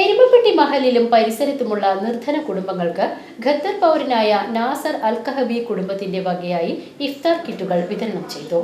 എരുമപ്പെട്ടി മഹലിലും പരിസരത്തുമുള്ള നിർധന കുടുംബങ്ങൾക്ക് ഖത്തർ പൗരനായ നാസർ അൽ കഹബി കുടുംബത്തിന്റെ വകയായി ഇഫ്താർ കിറ്റുകൾ വിതരണം ചെയ്തു.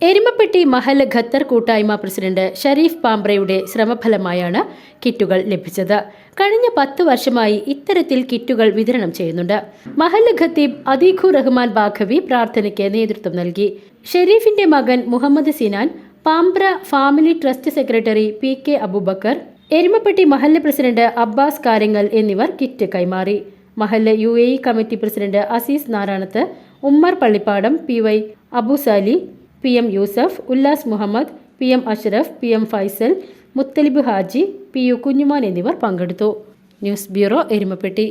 എരുമപ്പെട്ടി മഹൽ ഖത്തർ കൂട്ടായ്മ പ്രസിഡന്റ് ഷരീഫ് പാംബ്രയുടെ ശ്രമഫലമായാണ് കിറ്റുകൾ ലഭിച്ചത്. കഴിഞ്ഞ പത്ത് വർഷമായി ഇത്തരത്തിൽ കിറ്റുകൾ വിതരണം ചെയ്യുന്നുണ്ട്. മഹൽ ഖത്തീബ് അദീഖു റഹ്മാൻ ബാഖവി പ്രാർത്ഥനയ്ക്ക് നേതൃത്വം നൽകി. ഷെരീഫിന്റെ മകൻ Muhammad Sinan Pambra family trust secretary P K Abubakar Erumapetty Mahal president Abbas Karangal എന്നിവർ കിറ്റ് കൈമാറി. Mahal U A E committee president Azeez Narayanath Ummar Pallippadam P Y Abusali P M Yusuf Ullas Muhammad P M Ashraf P M Faisal Muthalib Haji P U Kunjuman എന്നിവർ പങ്കെടുത്തു. News bureau Erumapetty.